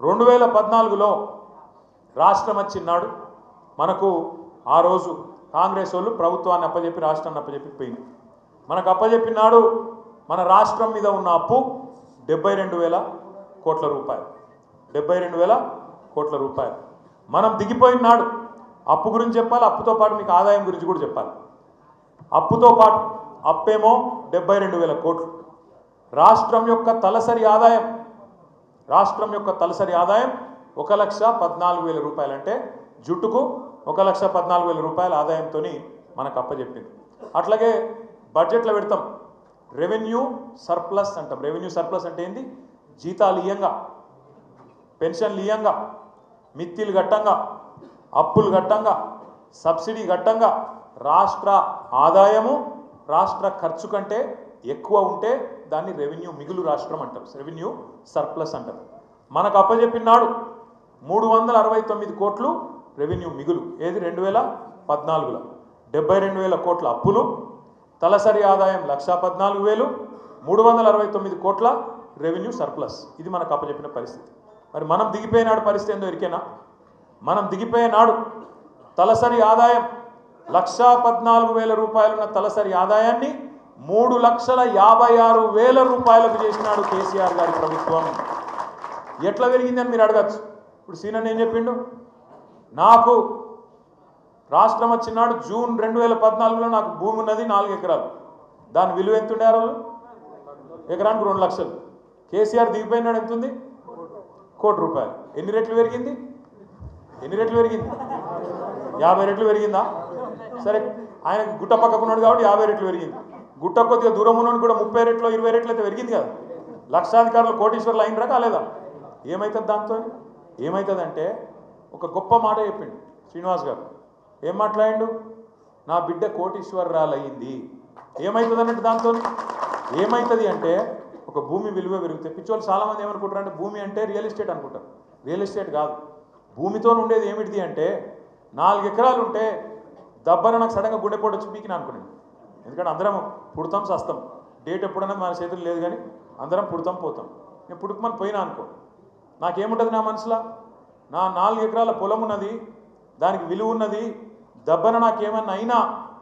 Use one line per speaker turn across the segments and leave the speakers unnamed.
రెండు వేల పద్నాలుగులో రాష్ట్రం వచ్చినాడు. మనకు ఆ రోజు కాంగ్రెస్ వాళ్ళు ప్రభుత్వాన్ని అప్పజెప్పి రాష్ట్రాన్ని అప్పజెప్పి పోయింది మనకు అప్పజెప్పినాడు మన రాష్ట్రం మీద ఉన్న అప్పు డెబ్బై రెండు వేల కోట్ల రూపాయలు. డెబ్బై రెండు వేల కోట్ల రూపాయలు. మనం దిగిపోయినాడు అప్పు గురించి చెప్పాలి అప్పుతో పాటు మీకు ఆదాయం గురించి కూడా చెప్పాలి. అప్పుతో పాటు అప్పేమో డెబ్బై రెండు వేల కోట్లు. రాష్ట్రం యొక్క తలసరి ఆదాయం రాష్ట్రం యొక్క తలసరి ఆదాయం ఒక లక్ష పద్నాలుగు వేల రూపాయలు అంటే జుట్టుకు ఒక లక్ష పద్నాలుగు వేల రూపాయల ఆదాయంతో మనకు అప్పచెప్పింది అట్లాగే బడ్జెట్లో పెడతాం రెవెన్యూ సర్ప్లస్ అంటాం. రెవెన్యూ సర్ప్లస్ అంటే ఏంది? జీతాలు ఇయ్యంగా పెన్షన్లు ఇయ్యంగా మిత్తిలు గట్టంగా అప్పులు గట్టంగా సబ్సిడీ గట్టంగా రాష్ట్ర ఆదాయము రాష్ట్ర ఖర్చు కంటే ఎక్కువ ఉంటే దాన్ని రెవెన్యూ మిగులు రాష్ట్రం అంటాం రెవెన్యూ సర్ప్లస్ అంటారు. మనకు అప్పజెప్పినాడు మూడు వందల అరవై తొమ్మిది కోట్లు రెవెన్యూ మిగులు. ఏది? రెండు వేల పద్నాలుగులో. డెబ్బై రెండు వేల కోట్ల అప్పులు. తలసరి ఆదాయం లక్షా పద్నాలుగు వేలు. మూడు వందల అరవై తొమ్మిది కోట్ల రెవెన్యూ సర్ప్లస్ ఇది మనకు అప్పచెప్పిన పరిస్థితి. మరి మనం దిగిపోయినాడు పరిస్థితి ఏందో ఎరికేనా మనం దిగిపోయినాడు తలసరి ఆదాయం లక్షా పద్నాలుగు వేల రూపాయలున్న తలసరి ఆదాయాన్ని మూడు లక్షల యాభై ఆరు వేల రూపాయలకు చేసినాడు కేసీఆర్ గారి ప్రభుత్వం. ఎట్లా పెరిగిందని మీరు అడగచ్చు. ఇప్పుడు సీనన్ ఏం చెప్పిండు? నాకు రాష్ట్రం వచ్చినాడు జూన్ రెండు వేల పద్నాలుగులో నాకు భూమి ఉన్నది నాలుగు ఎకరాలు. దాని విలువ ఎంతుండే ఆ రోజు? ఎకరానికి రెండు లక్షలు. కేసీఆర్ దిగిపోయినాడు ఎంత ఉంది కోటి రూపాయలు. ఎన్ని రెట్లు పెరిగింది? ఎన్ని రెట్లు పెరిగింది? యాభై రెట్లు పెరిగిందా? సరే ఆయన గుట్ట పక్కకున్నాడు కాబట్టి యాభై రెట్లు పెరిగింది. గుట్ట కొద్దిగా దూరం ఉన్నోడు కూడా ముప్పై రెట్లు ఇరవై రెట్లు అయితే పెరిగింది కదా. లక్షాధికారులు కోటీశ్వర్లు అయినరా కాలేదా? ఏమవుతుంది దాంతో? ఏమవుతుందంటే ఒక గొప్ప మాట చెప్పిండు శ్రీనివాస్ గారు. ఏం మాట్లాడిండు? నా బిడ్డ కోటీశ్వరరాలయ్యింది. ఏమవుతుంది అన్నట్టు దాంతో? ఏమవుతుంది అంటే ఒక భూమి విలువ పెరుగుతుంది పిచ్చోళ్ళు చాలామంది ఏమనుకుంటారు అంటే భూమి అంటే రియల్ ఎస్టేట్ అనుకుంటారు. రియల్ ఎస్టేట్ కాదు. భూమితో ఉండేది ఏమిటిది అంటే నాలుగు ఎకరాలు ఉంటే దబ్బన నాకు సడన్గా గుండెపోటు వచ్చి పీకిన అనుకున్నాను. ఎందుకంటే అందరం పుడతాం సస్తాం డేట్ ఎప్పుడైనా మన చేతులు లేదు కానీ అందరం పుడతాం పోతాం. నేను పుట్టుకమని పోయినా అనుకో. నాకేముంటుంది నా మనసులో? నా నాలుగు ఎకరాల పొలం ఉన్నది దానికి విలువ ఉన్నది దెబ్బన నాకేమన్నా అయినా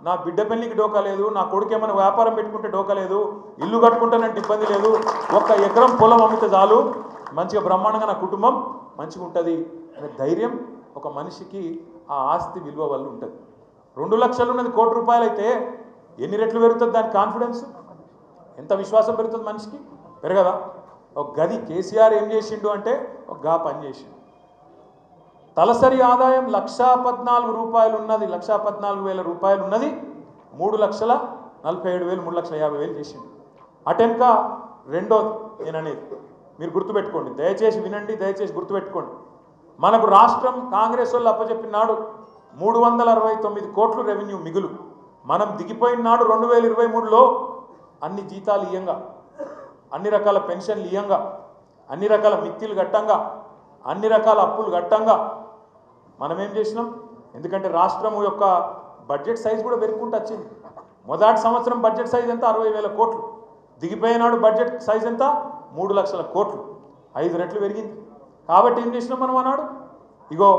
నా బిడ్డ పెళ్ళికి డోకా లేదు నా కొడుకు ఏమైనా వ్యాపారం పెట్టుకుంటే డోకా లేదు ఇల్లు కట్టుకుంటానంటే ఇబ్బంది లేదు ఒక్క ఎకరం పొలం అమ్మితే చాలు మంచిగా బ్రహ్మాండంగా నా కుటుంబం మంచిగా ఉంటుంది అనే ధైర్యం ఒక మనిషికి ఆ ఆస్తి విలువ వల్ల ఉంటుంది. రెండు లక్షలు ఉన్నది కోటి రూపాయలు అయితే ఎన్ని రెట్లు పెరుగుతుంది దాని కాన్ఫిడెన్స్? ఎంత విశ్వాసం పెరుగుతుంది మనిషికి? పెరగదా? ఒక గది కేసీఆర్ ఏం చేసిండు అంటే ఒక గా పని చేసిండు. తలసరి ఆదాయం లక్షా పద్నాలుగు రూపాయలు ఉన్నది లక్షా పద్నాలుగు వేల రూపాయలు ఉన్నది మూడు లక్షల నలభై ఏడు వేలు మూడు లక్షల యాభై వేలు చేసిండు. అటెన్క రెండోది నేను అనేది మీరు గుర్తుపెట్టుకోండి. దయచేసి వినండి దయచేసి గుర్తుపెట్టుకోండి. మనకు రాష్ట్రం కాంగ్రెస్ వాళ్ళు అప్పచెప్పినాడు మూడు వందల అరవై తొమ్మిది కోట్లు రెవెన్యూ మిగులు. మనం దిగిపోయిన నాడు రెండు వేల ఇరవై మూడులో అన్ని జీతాలు ఇయ్యంగా. అన్ని రకాల పెన్షన్లు ఇయ్యంగా. అన్ని రకాల మిత్తిలు గట్టంగా అన్ని రకాల అప్పులు గట్టంగా మనం ఏం చేసినాం? ఎందుకంటే రాష్ట్రం యొక్క బడ్జెట్ సైజ్ కూడా పెరుగుకుంటూ వచ్చింది. మొదటి సంవత్సరం బడ్జెట్ సైజ్ ఎంత? అరవై వేల కోట్లు. దిగిపోయినాడు బడ్జెట్ సైజ్ ఎంత? మూడు లక్షల కోట్లు. ఐదు రెట్లు పెరిగింది. కాబట్టి ఏం చేసినాం మనం అన్నాడు ఇగో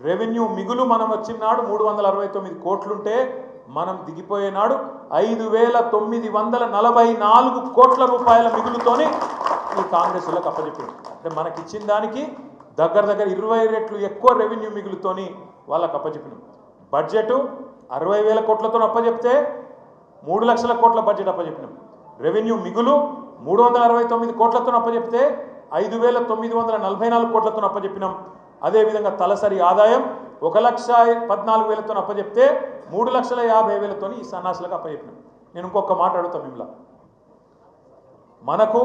రెవెన్యూ మిగులు మనం వచ్చినాడు మూడు వందల అరవై తొమ్మిది కోట్లుంటే మనం దిగిపోయేనాడు ఐదు వేల తొమ్మిది వందల నలభై నాలుగు కోట్ల రూపాయల మిగులుతోని ఈ కాంగ్రెస్ అప్పచెప్పింది. అంటే మనకి ఇచ్చిన దానికి దగ్గర దగ్గర ఇరవై రెట్లు ఎక్కువ రెవెన్యూ మిగులుతోని వాళ్ళకు అప్పచెప్పినాం. బడ్జెట్ అరవై వేల కోట్లతో అప్పచెప్తే మూడు లక్షల కోట్ల బడ్జెట్ అప్పచెప్పినాం. రెవెన్యూ మిగులు మూడు వందల అరవై తొమ్మిది కోట్లతో అప్పచెప్తే ఐదు వేల తొమ్మిది వందల నలభై నాలుగు కోట్లతో అప్పచెప్పినాం. అదేవిధంగా తలసరి ఆదాయం ఒక లక్ష పద్నాలుగు వేలతో అప్పచెప్తే మూడు లక్షల యాభై వేలతో ఈ సన్నాసులకు అప్పచెప్పినాం నేను ఇంకొక మాట అడుగుతాం మిమ్మల్ని. మనకు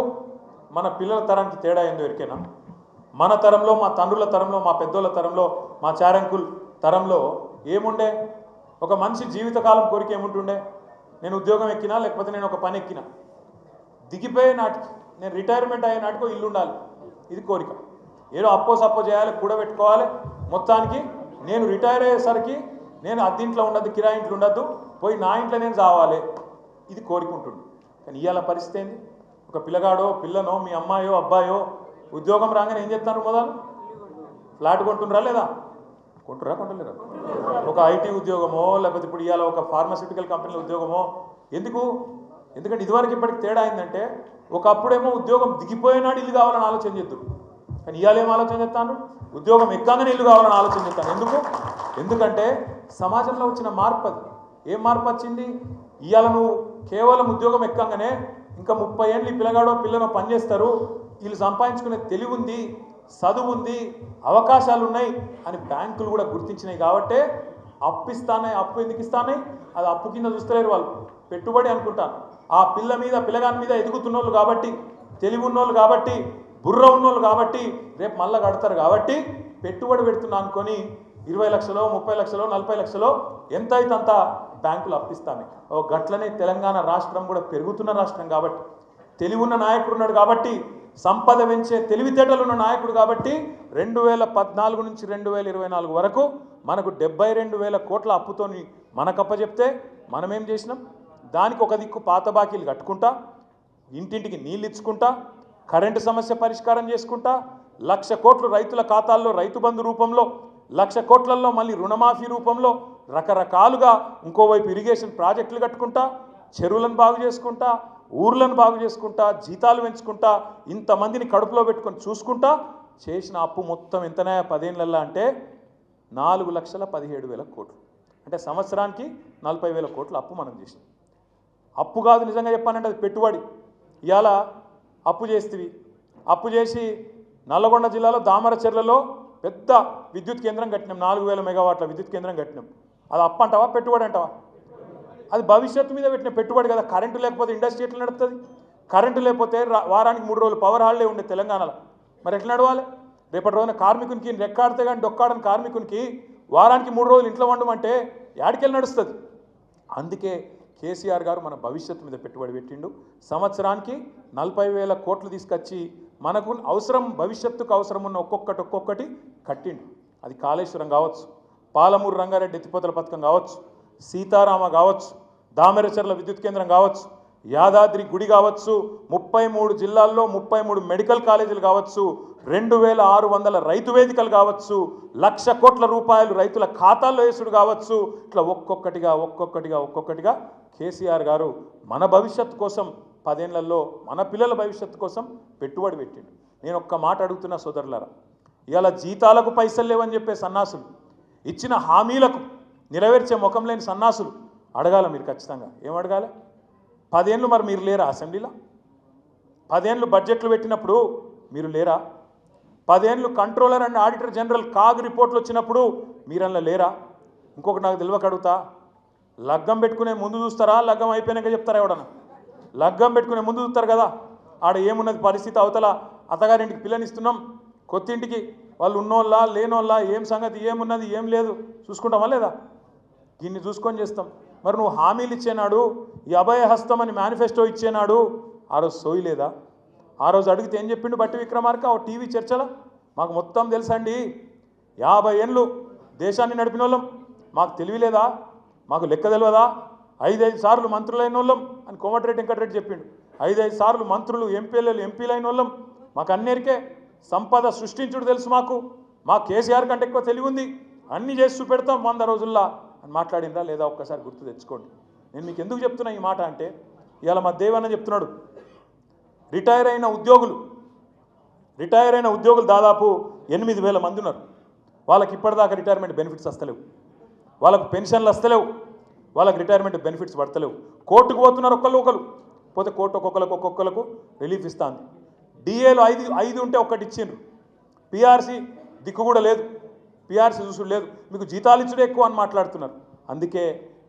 మన పిల్లల తరానికి తేడా ఏందో ఎరికేనా మన తరంలో మా తండ్రుల తరంలో మా పెద్దోళ్ళ తరంలో మా చారంకుల్ తరంలో ఏముండే? ఒక మనిషి జీవితకాలం కోరిక ఏముంటుండే? నేను ఉద్యోగం ఎక్కినా లేకపోతే నేను ఒక పని ఎక్కినా? దిగిపోయే నాటికి నేను రిటైర్మెంట్ అయ్యే నాటికో ఇల్లు ఉండాలి ఇది కోరిక. ఏదో అప్పో సప్పో చేయాలి కూడబెట్టుకోవాలి. మొత్తానికి నేను రిటైర్ అయ్యేసరికి నేను అద్దీంట్లో ఉండద్దు కిరాయి ఇంట్లో ఉండద్దు పోయి నా ఇంట్లో నేను చావాలి. ఇది కోరిక కానీ ఇవాళ పరిస్థితి ఏంది? ఒక పిల్లగాడో పిల్లనో మీ అమ్మాయో అబ్బాయో ఉద్యోగం రాగానే ఏం చెప్తారు మొదలు? ఫ్లాట్ కొంటుండ్రా లేదా? కొంటురా కొంటలేరా? ఒక ఐటీ ఉద్యోగమో లేకపోతే ఇప్పుడు ఇవాళ ఒక ఫార్మాసిటికల్ కంపెనీల ఉద్యోగమో ఎందుకు? ఎందుకంటే ఇదివరకు ఇప్పటికి తేడా అయిందంటే ఒకప్పుడేమో ఉద్యోగం దిగిపోయినాడు ఇల్లు కావాలని ఆలోచన చేద్దరు. కానీ ఇవ్వాలేం ఆలోచన చేస్తాను ఉద్యోగం ఎక్కంగానే ఇల్లు కావాలని ఆలోచన చెప్తాను ఎందుకు? ఎందుకంటే సమాజంలో వచ్చిన మార్పు అది. ఏం మార్పు వచ్చింది? ఇవాళ నువ్వు కేవలం ఉద్యోగం ఎక్కంగానే ఇంకా ముప్పై ఏళ్ళు ఈ పిల్లగాడో పిల్లనో పనిచేస్తారు వీళ్ళు సంపాదించుకునే తెలివి ఉంది చదువు ఉంది అవకాశాలు ఉన్నాయి అని బ్యాంకులు కూడా గుర్తించినాయి కాబట్టే అప్పు ఇస్తానే అప్పు ఎందుకు ఇస్తానే అది అప్పు కింద చూస్తలేరు వాళ్ళు. పెట్టుబడి అనుకుంటాను ఆ పిల్ల మీద పిల్లగాని మీద ఎదుగుతున్నోళ్ళు కాబట్టి తెలివి ఉన్నోళ్ళు కాబట్టి బుర్ర ఉన్నోళ్ళు కాబట్టి రేపు మళ్ళా కడతారు కాబట్టి పెట్టుబడి పెడుతున్నా అనుకొని ఇరవై లక్షలో ముప్పై లక్షలో నలభై లక్షలో ఎంత అయితే అంత బ్యాంకులు అప్పిస్తాను ఓ గట్లనే తెలంగాణ రాష్ట్రం కూడా పెరుగుతున్న రాష్ట్రం కాబట్టి తెలివున్న నాయకుడు ఉన్నాడు కాబట్టి సంపద పెంచే తెలివితేటలు ఉన్న నాయకుడు కాబట్టి రెండు వేల పద్నాలుగు నుంచి రెండు వేల ఇరవై నాలుగు వరకు మనకు డెబ్బై రెండు వేల కోట్ల అప్పుతోని మనకప్ప చెప్తే మనమేం చేసినాం? దానికి ఒక దిక్కు పాత బాకీలు కట్టుకుంటా ఇంటింటికి నీళ్ళు ఇచ్చుకుంటా కరెంటు సమస్య పరిష్కారం చేసుకుంటా లక్ష కోట్లు రైతుల ఖాతాల్లో రైతు బంధు రూపంలో లక్ష కోట్లలో మళ్ళీ రుణమాఫీ రూపంలో రకరకాలుగా ఇంకోవైపు ఇరిగేషన్ ప్రాజెక్టులు కట్టుకుంటా చెరువులను బాగు చేసుకుంటా ఊర్లను బాగు చేసుకుంటా జీతాలు పెంచుకుంటా ఇంతమందిని కడుపులో పెట్టుకొని చూసుకుంటా చేసిన అప్పు మొత్తం ఎంతనే? పదేళ్ళల్లా అంటే నాలుగు లక్షల పదిహేడు వేల కోట్లు. అంటే సంవత్సరానికి నలభై వేల కోట్ల అప్పు మనం చేసినాం. అప్పు కాదు నిజంగా చెప్పానంటే అది పెట్టుబడి. ఇవాళ అప్పు చేస్తేవి. అప్పు చేసి నల్లగొండ జిల్లాలో దామరచెర్లలో పెద్ద విద్యుత్ కేంద్రం కట్టినాం. నాలుగు వేల మెగావాట్ల విద్యుత్ కేంద్రం కట్టినాం. అది అప్పు అంటావా పెట్టుబడి అంటావా? అది భవిష్యత్తు మీద పెట్టిన పెట్టుబడి కదా. కరెంటు లేకపోతే ఇండస్ట్రీ ఎట్లా నడుస్తుంది కరెంటు లేకపోతే రా- వారానికి మూడు రోజులు పవర్ హాలిడే ఉండే తెలంగాణలో. మరి ఎట్లా నడవాలి? రేపటి రోజున కార్మికునికి రెక్కాడితే కానీ డొక్కాడని కార్మికునికి వారానికి మూడు రోజులు ఇంట్లో వండమంటే యాడికెళ్ళి నడుస్తుంది. అందుకే కేసీఆర్ గారు మన భవిష్యత్తు మీద పెట్టుబడి పెట్టిండు. సంవత్సరానికి నలభై వేల కోట్లు తీసుకొచ్చి మనకు అవసరం భవిష్యత్తుకు అవసరం ఉన్న ఒక్కొక్కటి ఒక్కొక్కటి కట్టిండు. అది కాళేశ్వరం కావచ్చు పాలమూరు రంగారెడ్డి ఎత్తిపోతల పథకం కావచ్చు సీతారామ కావచ్చు దామెరచర్ల విద్యుత్ కేంద్రం కావచ్చు యాదాద్రి గుడి కావచ్చు ముప్పై మూడు జిల్లాల్లో ముప్పై మూడు మెడికల్ కాలేజీలు కావచ్చు రెండు వేల ఆరు వందల రైతు వేదికలు కావచ్చు లక్ష కోట్ల రూపాయలు రైతుల ఖాతాల్లో వేసుడు కావచ్చు. ఇట్లా ఒక్కొక్కటిగా ఒక్కొక్కటిగా ఒక్కొక్కటిగా కేసీఆర్ గారు మన భవిష్యత్తు కోసం పదేళ్ళలో మన పిల్లల భవిష్యత్తు కోసం పెట్టుబడి పెట్టిండు. నేను ఒక్క మాట అడుగుతున్నా సోదరులారా ఇవాళ జీతాలకు పైసలు లేవని చెప్పే సన్నాసులు ఇచ్చిన హామీలకు నెరవేర్చే ముఖం లేని సన్నాసులు అడగాల మీరు ఖచ్చితంగా. ఏం అడగాలి? పదేళ్ళు మరి మీరు లేరా అసెంబ్లీలో? పదేళ్ళు బడ్జెట్లు పెట్టినప్పుడు మీరు లేరా? పదేళ్ళు controller and auditor general CAG రిపోర్ట్లు వచ్చినప్పుడు మీరన్నా లేరా? ఇంకొకటి నాకు తెలియక అడుగుతా లగ్గం పెట్టుకునే ముందు చూస్తారా? లగ్గం అయిపోయినాక చెప్తారా ఎవడన్నా? లగ్గం పెట్టుకునే ముందు చూస్తారు కదా. ఆడ ఏమున్నది పరిస్థితి అవతల. అత్తగారింటికి పిల్లనిస్తున్నాం. కొత్తింటికి. వాళ్ళు ఉన్నోళ్ళ లేనోళ్ళ ఏం సంగతి ఏమున్నది ఏం లేదు. చూసుకుంటామా లేదా? దీన్ని చూసుకొని చేస్తాం. మరి నువ్వు హామీలు ఇచ్చేనాడు ఈ అభయహస్తం అని మేనిఫెస్టో ఇచ్చేనాడు ఆ రోజు సోయలేదా ఆ రోజు అడిగితే ఏం చెప్పిండు బట్టి విక్రమార్క? ఓ టీవీ చర్చలో? మాకు మొత్తం తెలుసండి. యాభై ఏళ్ళు దేశాన్ని నడిపిన వాళ్ళం మాకు తెలివిలేదా మాకు లెక్క తెలియదా ఐదైదు సార్లు మంత్రులైన వాళ్ళం అని కోమటిరెడ్డి వెంకటరెడ్డి చెప్పిండు. ఐదైదు సార్లు మంత్రులు ఎంపీలు ఎంపీలైన వాళ్ళం మాకు అన్నేరికే సంపద సృష్టించుడు తెలుసు మాకు. మా కేసీఆర్ కంటే ఎక్కువ తెలివి ఉంది అన్నీ చేసి చూపెడతాం వంద రోజుల్లో అని మాట్లాడిందా లేదా ఒక్కసారి గుర్తు తెచ్చుకోండి. నేను మీకు ఎందుకు చెప్తున్నా ఈ మాట అంటే ఇవాళ మా దేవన్న చెప్తున్నాడు రిటైర్ అయిన ఉద్యోగులు రిటైర్ అయిన ఉద్యోగులు దాదాపు ఎనిమిది వేల మంది ఉన్నారు. వాళ్ళకి ఇప్పటిదాకా రిటైర్మెంట్ బెనిఫిట్స్ వస్తలేవు వాళ్ళకు పెన్షన్లు వస్తలేవు వాళ్ళకి రిటైర్మెంట్ బెనిఫిట్స్ పడతలేవు. కోర్టుకు పోతున్నారు ఒక్కళ్ళు ఒకరు పోతే కోర్టు ఒక్కొక్కరికి ఒక్కొక్కలకు రిలీఫ్ ఇస్తుంది. డిఏలు ఐదు ఐదు ఉంటే ఒక్కటి ఇచ్చిండ్రు. పిఆర్సీ దిక్కు కూడా లేదు. పిఆర్సీ చూసుడు లేదు. మీకు జీతాలు ఇచ్చుడే ఎక్కువ అని మాట్లాడుతున్నారు. అందుకే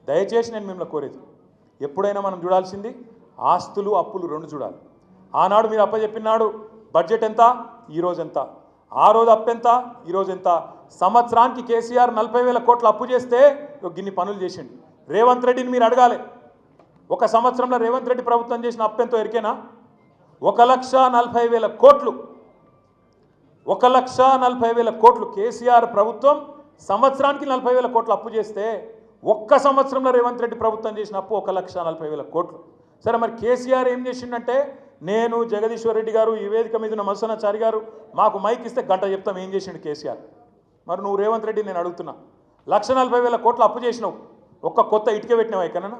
దయచేసి నేను మిమ్మల్ని కోరేది. ఎప్పుడైనా మనం చూడాల్సింది ఆస్తులు అప్పులు రెండు చూడాలి. ఆనాడు మీరు అప్పచెప్పినాడు బడ్జెట్ ఎంత? ఈరోజు ఎంత? ఆ రోజు అప్పు ఎంత? ఈరోజు ఎంత? సంవత్సరానికి కేసీఆర్ నలభై వేల కోట్ల అప్పు చేస్తే గిన్ని పనులు చేసిండు. రేవంత్ రెడ్డిని మీరు అడగాలి. ఒక సంవత్సరంలో రేవంత్ రెడ్డి ప్రభుత్వం చేసిన అప్పెంతో ఎరికేనా? ఒక లక్ష నలభై వేల కోట్లు. ఒక లక్ష నలభై వేల కోట్లు కేసీఆర్ ప్రభుత్వం సంవత్సరానికి నలభై వేల కోట్లు అప్పు చేస్తే ఒక్క సంవత్సరంలో రేవంత్ రెడ్డి ప్రభుత్వం చేసిన అప్పు ఒక లక్ష నలభై వేల కోట్లు. సరే మరి కేసీఆర్ ఏం చేసిండంటే నేను జగదీశ్వర్ రెడ్డి గారు ఈ వేదిక మీద ఉన్న మత్సనాచారి గారు మాకు మైక్ ఇస్తే గంట చెప్తాం ఏం చేసిండు కేసీఆర్. మరి నువ్వు రేవంత్ రెడ్డి నేను అడుగుతున్నా. లక్ష నలభై వేల కోట్లు అప్పు చేసినావు. ఒక్క కొత్త ఇటుక పెట్టినావా ఎక్కడన్నా?